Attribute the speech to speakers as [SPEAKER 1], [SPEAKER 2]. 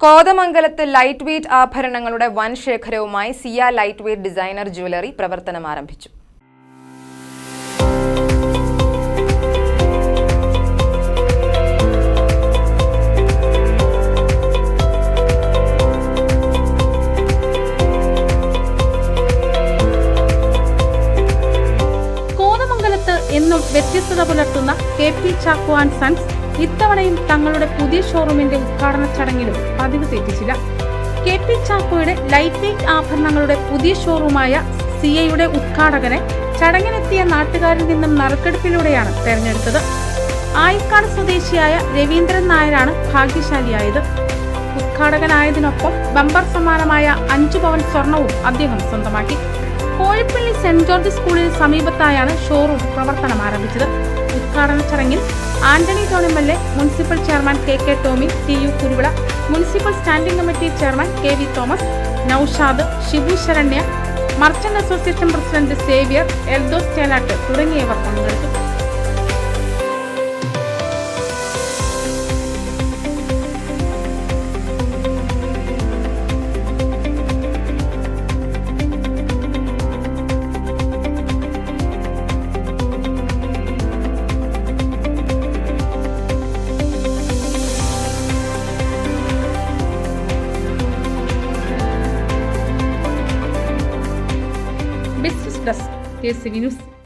[SPEAKER 1] കോതമംഗലത്ത് light weight ആഭരണങ്ങളുടെ വൻ ശേഖരവുമായി Siya light weight designer jewellery പ്രവർത്തനം ആരംഭിച്ചു.
[SPEAKER 2] കോതമംഗലത്ത് എന്നും വ്യത്യസ്തത പുലർത്തുന്ന K P Chacko and sons ഇത്തവണയും തങ്ങളുടെ പുതിയ ഷോറൂമിന്റെ ഉദ്ഘാടന ചടങ്ങിലും പതിവ് തെറ്റിച്ചില്ല. കെ പി ചാക്കോയുടെ ലൈറ്റ് വെയ്റ്റ് ആഭരണങ്ങളുടെ പുതിയ ഷോറൂമായ സിയയുടെ ഉദ്ഘാടകനെ ചടങ്ങിനെത്തിയ നാട്ടുകാരിൽ നിന്നും നറുക്കെടുപ്പിലൂടെയാണ് തെരഞ്ഞെടുത്തത്. ആയിക്കാട് സ്വദേശിയായ രവീന്ദ്രൻ നായരാണ് ഭാഗ്യശാലിയായത്. ഉദ്ഘാടകനായതിനൊപ്പം ബമ്പർ സമ്മാനമായ അഞ്ചു പവൻ സ്വർണവും അദ്ദേഹം സ്വന്തമാക്കി. കോഴിപ്പള്ളി സെന്റ് ജോർജ് സ്കൂളിന് സമീപത്തായാണ് ഷോറൂം പ്രവർത്തനം ആരംഭിച്ചത്. ഉദ്ഘാടന ചടങ്ങിൽ Antony John M L A municipal chairman K K Tomy T U Kuruvila municipal standing committee chairman K V Thomas Noushad Shibu Saranya merchant association president Xavier Eldhose Chelat തുടങ്ങിയവർ പങ്കെടുത്തു. Business desk K C news